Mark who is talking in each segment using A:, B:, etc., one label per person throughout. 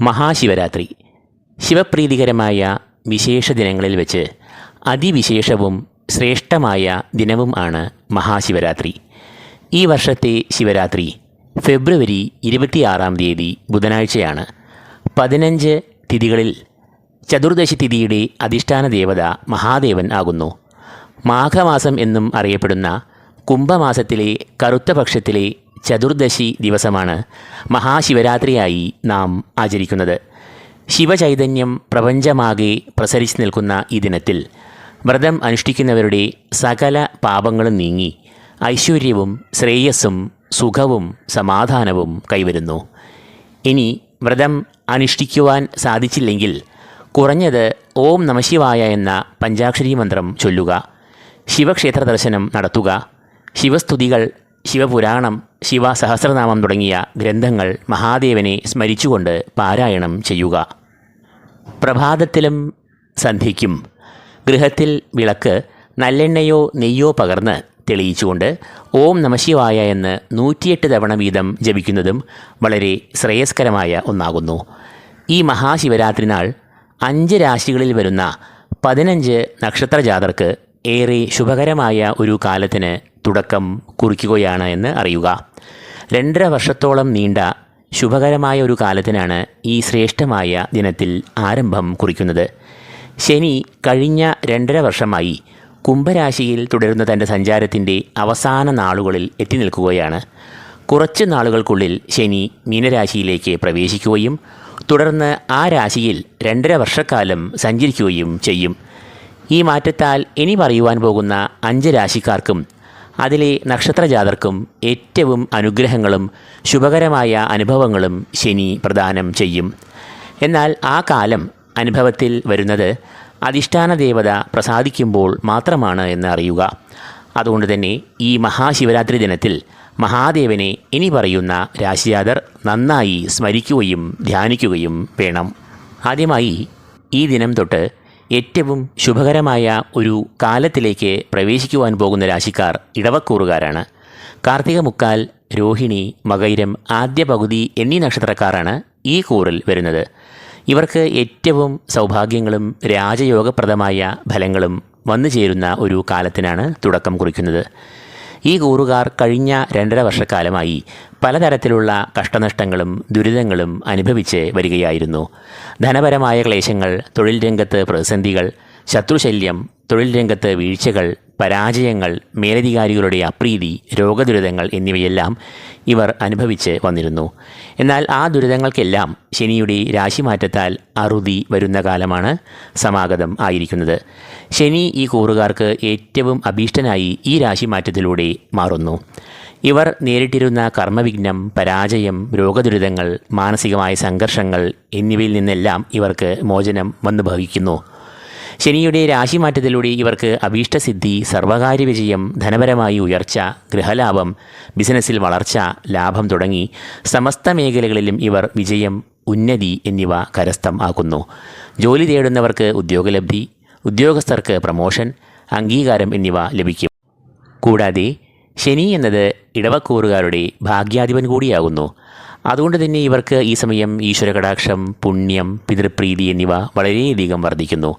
A: മഹാശിവരാത്രി. ശിവപ്രീതികരമായ വിശേഷ ദിനങ്ങളിൽ വെച്ച് അതിവിശേഷവും ശ്രേഷ്ഠമായ ദിനവും ആണ് മഹാശിവരാത്രി. ഈ വർഷത്തെ ശിവരാത്രി ഫെബ്രുവരി ഇരുപത്തിയാറാം തീയതി ബുധനാഴ്ചയാണ്. പതിനഞ്ച് തിഥികളിൽ ചതുർദശി തിഥിയുടെ അധിഷ്ഠാന ദേവത മഹാദേവൻ ആകുന്നു. മാഘമാസം എന്നും അറിയപ്പെടുന്ന കുംഭമാസത്തിലെ കറുത്ത പക്ഷത്തിലെ ചതുർദശി ദിവസമാണ് മഹാശിവരാത്രിയായി നാം ആചരിക്കുന്നത്. ശിവചൈതന്യം പ്രപഞ്ചമാകെ പ്രസരിച്ച് നിൽക്കുന്ന ഈ ദിനത്തിൽ വ്രതം അനുഷ്ഠിക്കുന്നവരുടെ സകല പാപങ്ങളും നീങ്ങി ഐശ്വര്യവും ശ്രേയസ്സും സുഖവും സമാധാനവും കൈവരുന്നു. ഇനി വ്രതം അനുഷ്ഠിക്കുവാൻ സാധിച്ചില്ലെങ്കിൽ കുറഞ്ഞത് ഓം നമശിവായ എന്ന പഞ്ചാക്ഷരി മന്ത്രം ചൊല്ലുക ശിവക്ഷേത്ര ദർശനം നടത്തുക ശിവസ്തുതികൾ ശിവപുരാണം ശിവ സഹസ്രനാമം തുടങ്ങിയ ഗ്രന്ഥങ്ങൾ മഹാദേവനെ സ്മരിച്ചുകൊണ്ട് പാരായണം ചെയ്യുക. പ്രഭാതത്തിലും സന്ധ്യയ്ക്കും ഗൃഹത്തിൽ വിളക്ക് നല്ലെണ്ണയോ നെയ്യോ പകർന്ന് തെളിയിച്ചുകൊണ്ട് ഓം നമശിവായ എന്ന് നൂറ്റിയെട്ട് തവണ വീതം ജപിക്കുന്നതും വളരെ ശ്രേയസ്കരമായ ഒന്നാകുന്നു. ഈ മഹാശിവരാത്രി നാൾ അഞ്ച് രാശികളിൽ വരുന്ന പതിനഞ്ച് നക്ഷത്രജാതർക്ക് ഏറെ ശുഭകരമായ ഒരു കാലത്തിന് തുടക്കം കുറിക്കുകയാണ് എന്ന് അറിയുക. രണ്ടര വർഷത്തോളം നീണ്ട ശുഭകരമായ ഒരു കാലത്തിനാണ് ഈ ശ്രേഷ്ഠമായ ദിനത്തിൽ ആരംഭം കുറിക്കുന്നത്. ശനി കഴിഞ്ഞ രണ്ടര വർഷമായി കുംഭരാശിയിൽ തുടരുന്ന തന്റെ സഞ്ചാരത്തിന്റെ അവസാന നാളുകളിൽ എത്തി നിൽക്കുകയാണ്. കുറച്ച് നാളുകൾക്കുള്ളിൽ ശനി മീനരാശിയിലേക്ക് പ്രവേശിക്കുകയും തുടർന്ന് ആ രാശിയിൽ രണ്ടര വർഷക്കാലം സഞ്ചരിക്കുകയും ചെയ്യും. ഈ മാറ്റത്താൽ ഇനി പറയുവാൻ പോകുന്ന അഞ്ച് രാശിക്കാർക്കും അതിലെ നക്ഷത്രജാതർക്കും ഏറ്റവും അനുഗ്രഹങ്ങളും ശുഭകരമായ അനുഭവങ്ങളും ശനി പ്രദാനം ചെയ്യും. എന്നാൽ ആ കാലം അനുഭവത്തിൽ വരുന്നത് അധിഷ്ഠാന ദേവത പ്രസാദിക്കുമ്പോൾ മാത്രമാണ് എന്ന് അറിയുക. അതുകൊണ്ട് തന്നെ ഈ മഹാശിവരാത്രി ദിനത്തിൽ മഹാദേവനെ ഇനി പറയുന്ന രാശിജാതർ നന്നായി സ്മരിക്കുകയും ധ്യാനിക്കുകയും വേണം. ആദ്യമായി ഈ ദിനം തൊട്ട് ഏറ്റവും ശുഭകരമായ ഒരു കാലത്തിലേക്ക് പ്രവേശിക്കുവാൻ പോകുന്ന രാശിക്കാർ ഇടവക്കൂറുകാരാണ്. കാർത്തിക മുക്കാൽ രോഹിണി മകൈരം ആദ്യ പകുതി എന്നീ നക്ഷത്രക്കാരാണ് ഈ കൂറിൽ വരുന്നത്. ഇവർക്ക് ഏറ്റവും സൗഭാഗ്യങ്ങളും രാജയോഗപ്രദമായ ഫലങ്ങളും വന്നു ചേരുന്ന ഒരു കാലത്തിനാണ് തുടക്കം കുറിക്കുന്നത്. ഈ കൂറുകാർ കഴിഞ്ഞ രണ്ടര വർഷക്കാലമായി പലതരത്തിലുള്ള കഷ്ടനഷ്ടങ്ങളും ദുരിതങ്ങളും അനുഭവിച്ച് വരികയായിരുന്നു. ധനപരമായ ക്ലേശങ്ങൾ തൊഴിൽ രംഗത്ത് പ്രതിസന്ധികൾ ശത്രുശല്യം തൊഴിൽ രംഗത്ത് വീഴ്ചകൾ പരാജയങ്ങൾ മേലധികാരികളുടെ അപ്രീതി രോഗദുരിതങ്ങൾ എന്നിവയെല്ലാം ഇവർ അനുഭവിച്ച് വന്നിരുന്നു. എന്നാൽ ആ ദുരിതങ്ങൾക്കെല്ലാം ശനിയുടെ രാശിമാറ്റത്താൽ അറുതി വരുന്ന കാലമാണ് സമാഗതം ആയിരിക്കുന്നത്. ശനി ഈ കൂറുകാർക്ക് ഏറ്റവും അഭീഷ്ടനായി ഈ രാശിമാറ്റത്തിലൂടെ മാറുന്നു. ഇവർ നേരിട്ടിരുന്ന കർമ്മവിഘ്നം പരാജയം രോഗദുരിതങ്ങൾ മാനസികമായ സംഘർഷങ്ങൾ എന്നിവയിൽ നിന്നെല്ലാം ഇവർക്ക് മോചനം വന്നു ഭവിക്കുന്നു ശനിയുടെ രാശിമാറ്റത്തിലൂടെ ഇവർക്ക് അഭീഷ്ടസിദ്ധി സർവകാര്യ വിജയം ധനപരമായി ഉയർച്ച ഗൃഹലാഭം ബിസിനസ്സിൽ വളർച്ച ലാഭം തുടങ്ങി സമസ്ത മേഖലകളിലും ഇവർ വിജയം ഉന്നതി എന്നിവ കരസ്ഥം ആക്കുന്നു. ജോലി തേടുന്നവർക്ക് ഉദ്യോഗലബ്ധി ഉദ്യോഗസ്ഥർക്ക് പ്രമോഷൻ അംഗീകാരം എന്നിവ ലഭിക്കും. കൂടാതെ ശനി എന്നത് ഇടവക്കൂറുകാരുടെ ഭാഗ്യാധിപൻ കൂടിയാകുന്നു. അതുകൊണ്ട് തന്നെ ഇവർക്ക് ഈ സമയം ഈശ്വര കടാക്ഷം പുണ്യം പിതൃപ്രീതി എന്നിവ വളരെയധികം വർദ്ധിക്കുന്നു.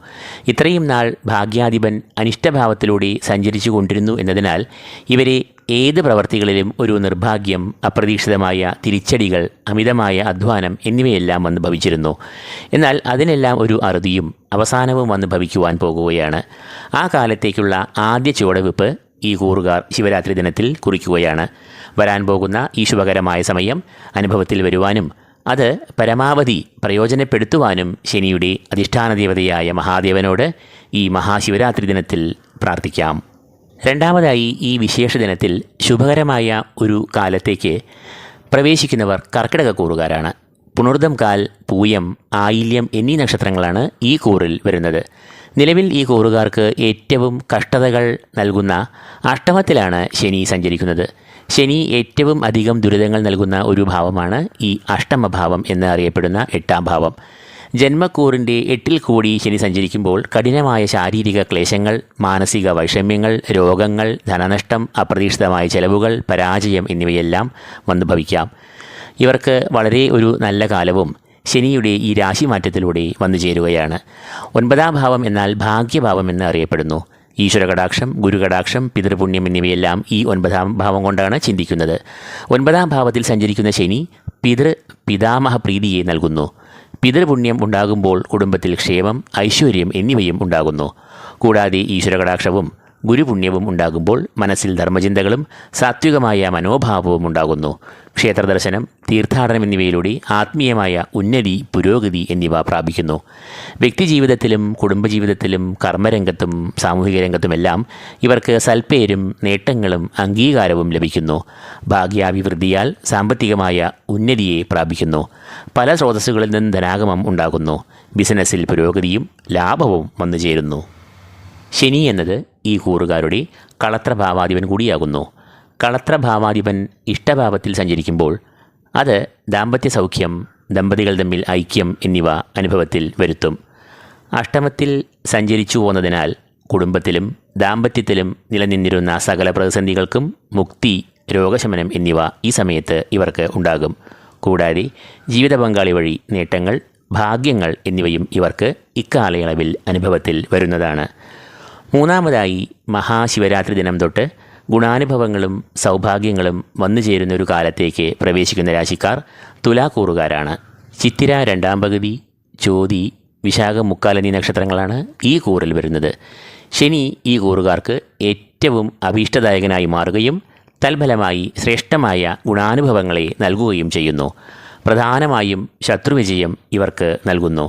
A: ഇത്രയും നാൾ ഭാഗ്യാധിപൻ അനിഷ്ടഭാവത്തിലൂടെ സഞ്ചരിച്ചു കൊണ്ടിരുന്നു എന്നതിനാൽ ഇവരെ ഏത് പ്രവർത്തികളിലും ഒരു നിർഭാഗ്യം അപ്രതീക്ഷിതമായ തിരിച്ചടികൾ അമിതമായ അധ്വാനം എന്നിവയെല്ലാം വന്ന് ഭവിച്ചിരുന്നു. എന്നാൽ അതിനെല്ലാം ഒരു അറുതിയും അവസാനവും വന്ന് ഭവിക്കുവാൻ പോകുകയാണ്. ആ കാലത്തേക്കുള്ള ആദ്യ ചുവടുവെപ്പ് ഈ കൂറുകാർ ശിവരാത്രി ദിനത്തിൽ കുറിക്കുകയാണ്. വരാൻ പോകുന്ന ഈ ശുഭകരമായ സമയം അനുഭവത്തിൽ വരുവാനും അത് പരമാവധി പ്രയോജനപ്പെടുത്തുവാനും ശനിയുടെ അധിഷ്ഠാന ദേവതയായ മഹാദേവനോട് ഈ മഹാശിവരാത്രി ദിനത്തിൽ പ്രാർത്ഥിക്കാം. രണ്ടാമതായി ഈ വിശേഷ ദിനത്തിൽ ശുഭകരമായ ഒരു കാലത്തേക്ക് പ്രവേശിക്കുന്നവർ കർക്കിടക കൂറുകാരാണ്. പുണർദം കാൽ പൂയം ആയില്യം എന്നീ നക്ഷത്രങ്ങളാണ് ഈ കൂറിൽ വരുന്നത്. നിലവിൽ ഈ കൂറുകാർക്ക് ഏറ്റവും കഷ്ടതകൾ നൽകുന്ന അഷ്ടമത്തിലാണ് ശനി സഞ്ചരിക്കുന്നത്. ശനി ഏറ്റവും അധികം ദുരിതങ്ങൾ നൽകുന്ന ഒരു ഭാവമാണ് ഈ അഷ്ടമഭാവം എന്ന് അറിയപ്പെടുന്ന എട്ടാം ഭാവം. ജന്മക്കൂറിന്റെ എട്ടിൽ കൂടി ശനി സഞ്ചരിക്കുമ്പോൾ കഠിനമായ ശാരീരിക ക്ലേശങ്ങൾ മാനസിക വൈഷമ്യങ്ങൾ രോഗങ്ങൾ ധനനഷ്ടം അപ്രതീക്ഷിതമായ ചെലവുകൾ പരാജയം എന്നിവയെല്ലാം വന്നു ഭവിക്കാം ഇവർക്ക് വളരെ ഒരു നല്ല കാലവും ശനിയുടെ ഈ രാശിമാറ്റത്തിലൂടെ വന്നു ചേരുകയാണ്. ഒൻപതാം ഭാവം എന്നാൽ ഭാഗ്യഭാവം എന്ന് അറിയപ്പെടുന്നു. ഈശ്വരകടാക്ഷം ഗുരുകടാക്ഷം പിതൃപുണ്യം എന്നിവയെല്ലാം ഈ ഒൻപതാം ഭാവം കൊണ്ടാണ് ചിന്തിക്കുന്നത്. ഒൻപതാം ഭാവത്തിൽ സഞ്ചരിക്കുന്ന ശനി പിതൃ പിതാമഹ പ്രീതിയെ നൽകുന്നു. പിതൃപുണ്യം ഉണ്ടാകുമ്പോൾ കുടുംബത്തിൽ ക്ഷേമം ഐശ്വര്യം എന്നിവയും ഉണ്ടാകുന്നു. കൂടാതെ ഈശ്വരകടാക്ഷവും ഗുരുപുണ്യവും ഉണ്ടാകുമ്പോൾ മനസ്സിൽ ധർമ്മചിന്തകളും സാത്വികമായ മനോഭാവവും ഉണ്ടാകുന്നു. ക്ഷേത്രദർശനം തീർത്ഥാടനം എന്നിവയിലൂടെ ആത്മീയമായ ഉന്നതി പുരോഗതി എന്നിവ പ്രാപിക്കുന്നു. വ്യക്തിജീവിതത്തിലും കുടുംബജീവിതത്തിലും കർമ്മരംഗത്തും സാമൂഹിക രംഗത്തുമെല്ലാം ഇവർക്ക് സൽപ്പേരും നേട്ടങ്ങളും അംഗീകാരവും ലഭിക്കുന്നു. ഭാഗ്യാഭിവൃദ്ധിയാൽ സാമ്പത്തികമായ ഉന്നതിയെ പ്രാപിക്കുന്നു. പല സ്രോതസ്സുകളിൽ നിന്ന് ധനാഗമം ഉണ്ടാകുന്നു. ബിസിനസ്സിൽ പുരോഗതിയും ലാഭവും വന്നു ചേരുന്നു ശനി എന്നത് ഈ കൂറുകാരുടെ കളത്രഭാവാധിപൻ കൂടിയാകുന്നു. കളത്രഭാവാധിപൻ ഇഷ്ടഭാവത്തിൽ സഞ്ചരിക്കുമ്പോൾ അത് ദാമ്പത്യ സൗഖ്യം ദമ്പതികൾ തമ്മിൽ ഐക്യം എന്നിവ അനുഭവത്തിൽ വരുത്തും. അഷ്ടമത്തിൽ സഞ്ചരിച്ചു പോന്നതിനാൽ കുടുംബത്തിലും ദാമ്പത്യത്തിലും നിലനിന്നിരുന്ന സകല പ്രതിസന്ധികൾക്കും മുക്തി രോഗശമനം എന്നിവ ഈ സമയത്ത് ഇവർക്ക് ഉണ്ടാകും. കൂടാതെ ജീവിത പങ്കാളി വഴി നേട്ടങ്ങൾ ഭാഗ്യങ്ങൾ എന്നിവയും ഇവർക്ക് ഇക്കാലയളവിൽ അനുഭവത്തിൽ വരുന്നതാണ്. മൂന്നാമതായി മഹാശിവരാത്രി ദിനം തൊട്ട് ഗുണാനുഭവങ്ങളും സൗഭാഗ്യങ്ങളും വന്നു ചേരുന്ന ഒരു കാലത്തേക്ക് പ്രവേശിക്കുന്ന രാശിക്കാർ തുലാക്കൂറുകാരാണ്. ചിത്തിര രണ്ടാം പകുതി ചോതി വിശാഖ മുക്കാൽ എന്നീ നക്ഷത്രങ്ങളാണ് ഈ കൂറിൽ വരുന്നത്. ശനി ഈ കൂറുകാർക്ക് ഏറ്റവും അഭീഷ്ടദായകനായി മാറുകയും തൽഫലമായി ശ്രേഷ്ഠമായ ഗുണാനുഭവങ്ങളെ നൽകുകയും ചെയ്യുന്നു. പ്രധാനമായും ശത്രുവിജയം ഇവർക്ക് നൽകുന്നു.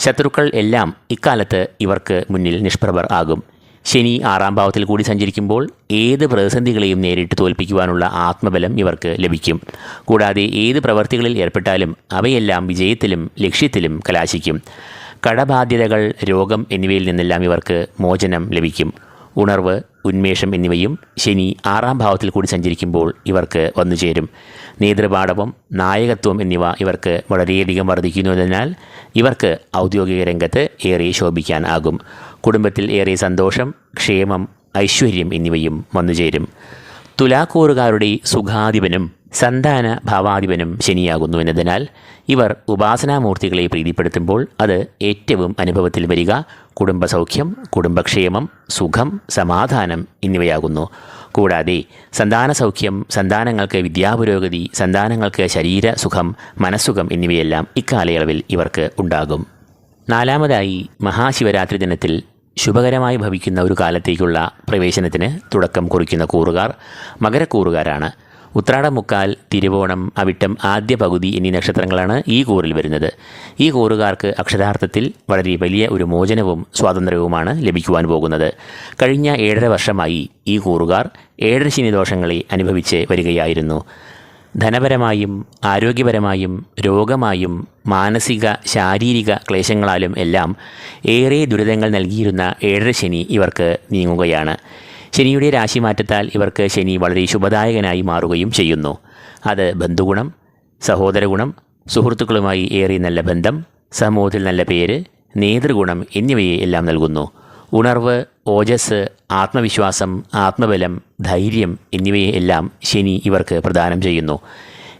A: ശത്രുക്കൾ എല്ലാം ഇക്കാലത്ത് ഇവർക്ക് മുന്നിൽ നിഷ്പ്രഭർ ആകും. ശനി ആറാം ഭാവത്തിൽ കൂടി സഞ്ചരിക്കുമ്പോൾ ഏത് പ്രതിസന്ധികളെയും നേരിട്ട് തോൽപ്പിക്കുവാനുള്ള ആത്മബലം ഇവർക്ക് ലഭിക്കും. കൂടാതെ ഏത് പ്രവർത്തികളിൽ ഏർപ്പെട്ടാലും അവയെല്ലാം വിജയത്തിലും ലക്ഷ്യത്തിലും കലാശിക്കും. കടബാധ്യതകൾ രോഗം എന്നിവയിൽ നിന്നെല്ലാം ഇവർക്ക് മോചനം ലഭിക്കും. ഉണർവ് ഉന്മേഷം എന്നിവയും ശനി ആറാം ഭാവത്തിൽ കൂടി സഞ്ചരിക്കുമ്പോൾ ഇവർക്ക് വന്നുചേരും നേതൃപാടവം നായകത്വം എന്നിവ ഇവർക്ക് വളരെയധികം വർദ്ധിക്കുന്നതിനാൽ ഇവർക്ക് ഔദ്യോഗിക രംഗത്ത് ഏറെ ശോഭിക്കാനാകും കുടുംബത്തിൽ ഏറെ സന്തോഷം ക്ഷേമം ഐശ്വര്യം എന്നിവയും വന്നുചേരും തുലാക്കൂറുകാരുടെ സുഖാധിപനും സന്താന ഭാവാധിപനും ശനിയാകുന്നു എന്നതിനാൽ ഇവർ ഉപാസനാമൂർത്തികളെ പ്രീതിപ്പെടുത്തുമ്പോൾ അത് ഏറ്റവും അനുഭവത്തിൽ വരിക. കുടുംബസൗഖ്യം കുടുംബക്ഷേമം സുഖം സമാധാനം എന്നിവയാകുന്നു. കൂടാതെ സന്താന സൗഖ്യം സന്താനങ്ങൾക്ക് വിദ്യാപുരോഗതി സന്താനങ്ങൾക്ക് ശരീര സുഖം മനസ്സുഖം എന്നിവയെല്ലാം ഇക്കാലയളവിൽ ഇവർക്ക് ഉണ്ടാകും. നാലാമതായി മഹാശിവരാത്രി ദിനത്തിൽ ശുഭകരമായി ഭവിക്കുന്ന ഒരു കാലത്തേക്കുള്ള പ്രവേശനത്തിന് തുടക്കം കുറിക്കുന്ന കൂറുകാർ മകരക്കൂറുകാരാണ്. ഉത്രാടം മുക്കാൽ തിരുവോണം അവിട്ടം ആദ്യ പകുതി എന്നീ നക്ഷത്രങ്ങളാണ് ഈ കൂറിൽ വരുന്നത്. ഈ കൂറുകാർക്ക് അക്ഷരാർത്ഥത്തിൽ വളരെ വലിയ ഒരു മോചനവും സ്വാതന്ത്ര്യവുമാണ് ലഭിക്കുവാൻ പോകുന്നത്. കഴിഞ്ഞ ഏഴര വർഷമായി ഈ കൂറുകാർ ഏഴര ശനി ദോഷങ്ങളെ അനുഭവിച്ച് വരികയായിരുന്നു. ധനപരമായും ആരോഗ്യപരമായും രോഗമായും മാനസിക ശാരീരിക ക്ലേശങ്ങളാലും എല്ലാം ഏറെ ദുരിതങ്ങൾ നൽകിയിരുന്ന ഏഴര ശനി ഇവർക്ക് നീങ്ങുകയാണ്. ശനിയുടെ രാശിമാറ്റത്താൽ ഇവർക്ക് ശനി വളരെ ശുഭദായകനായി മാറുകയും ചെയ്യുന്നു. അത് ബന്ധുഗുണം സഹോദരഗുണം സുഹൃത്തുക്കളുമായി ഏറെ നല്ല ബന്ധം സമൂഹത്തിൽ നല്ല പേര് നേതൃഗുണം എന്നിവയെ എല്ലാം നൽകുന്നു. ഉണർവ് ഓജസ് ആത്മവിശ്വാസം ആത്മബലം ധൈര്യം എന്നിവയെ എല്ലാം ശനി ഇവർക്ക് പ്രദാനം ചെയ്യുന്നു.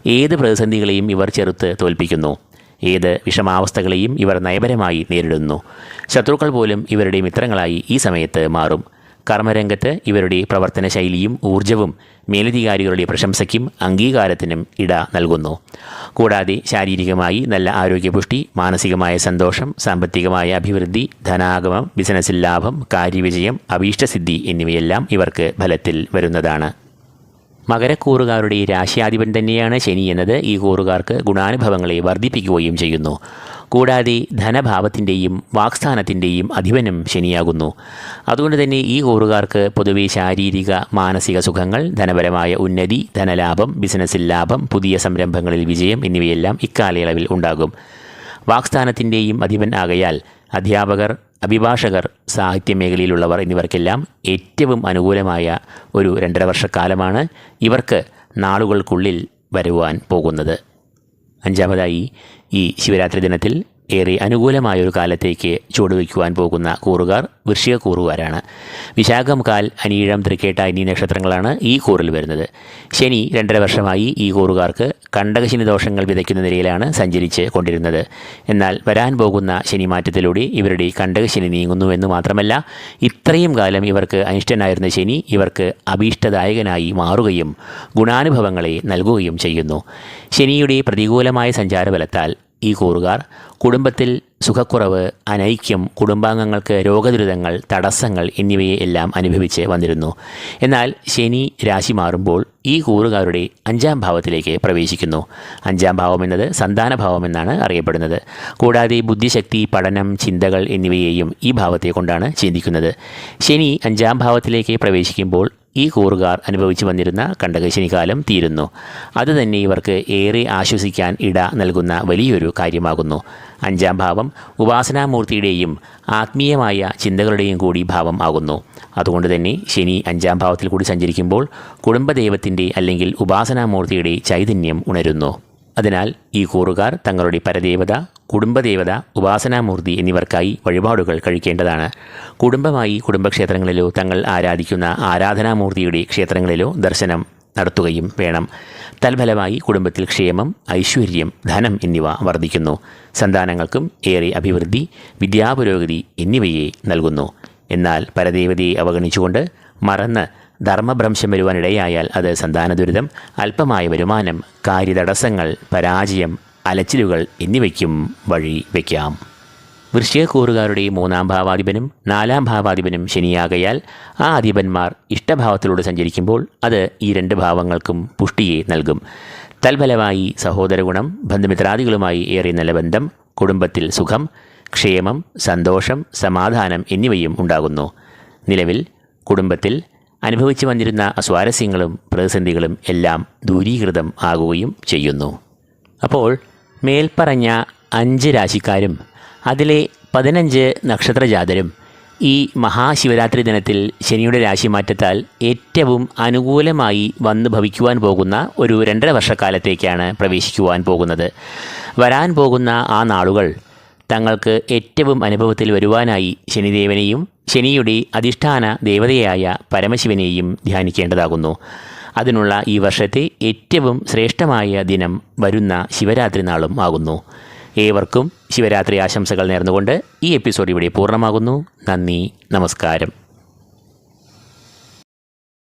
A: ഏത് പ്രതിസന്ധികളെയും ഇവർ ചെറുത്ത് തോൽപ്പിക്കുന്നു. ഏത് വിഷമാവസ്ഥകളെയും ഇവർ നയപരമായി നേരിടുന്നു. ശത്രുക്കൾ പോലും ഇവരുടെ മിത്രങ്ങളായി ഈ സമയത്ത് മാറും. കർമ്മരംഗത്ത് ഇവരുടെ പ്രവർത്തന ശൈലിയും ഊർജവും മേലധികാരികളുടെ പ്രശംസയ്ക്കും അംഗീകാരത്തിനും ഇട നൽകുന്നു. കൂടാതെ ശാരീരികമായി നല്ല ആരോഗ്യപുഷ്ടി മാനസികമായ സന്തോഷം സാമ്പത്തികമായ അഭിവൃദ്ധി ധനാഗമം ബിസിനസ്സിൽ ലാഭം കാര്യവിജയം അഭീഷ്ടസിദ്ധി എന്നിവയെല്ലാം ഇവർക്ക് ഫലത്തിൽ വരുന്നതാണ്. മകരക്കൂറുകാരുടെ രാശിയാധിപൻ തന്നെയാണ് ശനി എന്നത്. ഈ കൂറുകാർക്ക് ഗുണാനുഭവങ്ങളെ വർദ്ധിപ്പിക്കുകയും ചെയ്യുന്നു. കൂടാതെ ധനഭാവത്തിന്റെയും വാക്സ്ഥാനത്തിന്റെയും അധിപനും ശനിയാകുന്നു. അതുകൊണ്ട് തന്നെ ഈ കൂറുകാർക്ക് പൊതുവെ ശാരീരിക മാനസിക സുഖങ്ങൾ ധനപരമായ ഉന്നതി ധനലാഭം ബിസിനസ്സിൽ ലാഭം പുതിയ സംരംഭങ്ങളിൽ വിജയം എന്നിവയെല്ലാം ഇക്കാലയളവിൽ ഉണ്ടാകും. വാക്സ്ഥാനത്തിന്റെയും അധിപൻ ആകയാൽ അധ്യാപകർ അഭിഭാഷകർ സാഹിത്യ മേഖലയിലുള്ളവർ എന്നിവർക്കെല്ലാം ഏറ്റവും അനുകൂലമായ ഒരു രണ്ടര വർഷക്കാലമാണ് ഇവർക്ക് നാളുകൾക്കുള്ളിൽ വരുവാൻ പോകുന്നത്. അഞ്ചാമതായി ഈ ശിവരാത്രി ദിനത്തിൽ ഏറെ അനുകൂലമായൊരു കാലത്തേക്ക് ചുവടുവയ്ക്കുവാൻ പോകുന്ന കൂറുകാർ വൃശ്ചിക കൂറുകാരാണ്. വിശാഖം കാൽ അനീഴം തൃക്കേട്ട എന്നീ നക്ഷത്രങ്ങളാണ് ഈ കൂറിൽ വരുന്നത്. ശനി രണ്ടര വർഷമായി ഈ കൂറുകാർക്ക് കണ്ടകശനി ദോഷങ്ങൾ വിതയ്ക്കുന്ന നിലയിലാണ് സഞ്ചരിച്ച് കൊണ്ടിരുന്നത്. എന്നാൽ വരാൻ പോകുന്ന ശനി മാറ്റത്തിലൂടെ ഇവരുടെ കണ്ടകശനി നീങ്ങുന്നുവെന്ന് മാത്രമല്ല ഇത്രയും കാലം ഇവർക്ക് അനിഷ്ടനായിരുന്ന ശനി ഇവർക്ക് അഭീഷ്ടദായകനായി മാറുകയും ഗുണാനുഭവങ്ങളെ നൽകുകയും ചെയ്യുന്നു. ശനിയുടെ പ്രതികൂലമായ സഞ്ചാരബലത്താൽ ഈ കൂറുകാർ കുടുംബത്തിൽ സുഖക്കുറവ് അനൈക്യം കുടുംബാംഗങ്ങൾക്ക് രോഗദുരിതങ്ങൾ തടസ്സങ്ങൾ എന്നിവയെ എല്ലാം അനുഭവിച്ച് വന്നിരുന്നു. എന്നാൽ ശനി രാശി മാറുമ്പോൾ ഈ കൂറുകാരുടെ അഞ്ചാം ഭാവത്തിലേക്ക് പ്രവേശിക്കുന്നു. അഞ്ചാം ഭാവം എന്നത് സന്താന ഭാവം എന്നാണ് അറിയപ്പെടുന്നത്. കൂടാതെ ബുദ്ധിശക്തി പഠനം ചിന്തകൾ എന്നിവയെയും ഈ ഭാവത്തെ കൊണ്ടാണ് ചിന്തിക്കുന്നത്. ശനി അഞ്ചാം ഭാവത്തിലേക്ക് പ്രവേശിക്കുമ്പോൾ ഈ കൂറുകാർ അനുഭവിച്ചു വന്നിരുന്ന കണ്ടകശനികാലം തീരുന്നു. അതുതന്നെ ഇവർക്ക് ഏറെ ആശ്വസിക്കാൻ ഇട നൽകുന്ന വലിയൊരു കാര്യമാകുന്നു. അഞ്ചാം ഭാവം ഉപാസനാമൂർത്തിയുടെയും ആത്മീയമായ ചിന്തകളുടെയും കൂടി ഭാവം ആകുന്നു. അതുകൊണ്ട് തന്നെ ശനി അഞ്ചാം ഭാവത്തിൽ കൂടി സഞ്ചരിക്കുമ്പോൾ കുടുംബദൈവത്തിന്റെ അല്ലെങ്കിൽ ഉപാസനാമൂർത്തിയുടെ ചൈതന്യം ഉണരുന്നു. അതിനാൽ ഈ കൂറുകാർ തങ്ങളുടെ പരദേവത കുടുംബദേവത ഉപാസനാമൂർത്തി എന്നിവർക്കായി വഴിപാടുകൾ കഴിക്കേണ്ടതാണ്. കുടുംബമായി കുടുംബക്ഷേത്രങ്ങളിലോ തങ്ങൾ ആരാധിക്കുന്ന ആരാധനാമൂർത്തിയുടെ ക്ഷേത്രങ്ങളിലോ ദർശനം നടത്തുകയും വേണം. തൽഫലമായി കുടുംബത്തിൽ ക്ഷേമം ഐശ്വര്യം ധനം എന്നിവ വർദ്ധിക്കുന്നു. സന്താനങ്ങൾക്കും ഏറെ അഭിവൃദ്ധി വിദ്യാപുരോഗതി എന്നിവയെ നൽകുന്നു. എന്നാൽ പരദേവതയെ അവഗണിച്ചുകൊണ്ട് മറന്ന് ധർമ്മഭ്രംശം വരുവാനിടയായാൽ അത് സന്താന ദുരിതം അല്പമായ വരുമാനം കാര്യതടസ്സങ്ങൾ പരാജയം അലച്ചിലുകൾ എന്നിവയ്ക്കും വഴി വയ്ക്കാം. വൃശ്ചികക്കൂറുകാരുടെ മൂന്നാം ഭാവാധിപനും നാലാം ഭാവാധിപനും ശനിയാകയാൽ ആ അധിപന്മാർ ഇഷ്ടഭാവത്തിലൂടെ സഞ്ചരിക്കുമ്പോൾ അത് ഈ രണ്ട് ഭാവങ്ങൾക്കും പുഷ്ടിയെ നൽകും. തൽഫലമായി സഹോദരഗുണം ബന്ധുമിത്രാദികളുമായി ഏറെ നല്ല ബന്ധം കുടുംബത്തിൽ സുഖം ക്ഷേമം സന്തോഷം സമാധാനം എന്നിവയും ഉണ്ടാകുന്നു. നിലവിൽ കുടുംബത്തിൽ അനുഭവിച്ചു വന്നിരുന്ന സ്വാരസ്യങ്ങളും പ്രതിസന്ധികളും എല്ലാം ദൂരീകൃതം ആകുകയും ചെയ്യുന്നു. അപ്പോൾ മേൽപ്പറഞ്ഞ അഞ്ച് രാശിക്കാരും അതിലെ പതിനഞ്ച് നക്ഷത്രജാതരും ഈ മഹാശിവരാത്രി ദിനത്തിൽ ശനിയുടെ രാശിമാറ്റത്താൽ ഏറ്റവും അനുകൂലമായി വന്നു ഭവിക്കുവാൻ പോകുന്ന ഒരു രണ്ടര വർഷക്കാലത്തേക്കാണ് പ്രവേശിക്കുവാൻ പോകുന്നത്. വരാൻ പോകുന്ന ആ നാളുകൾ തങ്ങൾക്ക് ഏറ്റവും അനുഭവത്തിൽ വരുവാനായി ശനിദേവനെയും ശനിയുടെ അധിഷ്ഠാന ദേവതയായ പരമശിവനെയും ധ്യാനിക്കേണ്ടതാകുന്നു. അതിനുള്ള ഈ വർഷത്തെ ഏറ്റവും ശ്രേഷ്ഠമായ ദിനം വരുന്ന ശിവരാത്രി നാളും ആകുന്നു. ഏവർക്കും ശിവരാത്രി ആശംസകൾ നേർന്നുകൊണ്ട് ഈ എപ്പിസോഡ് ഇവിടെ പൂർണമാകുന്നു. നന്ദി നമസ്കാരം.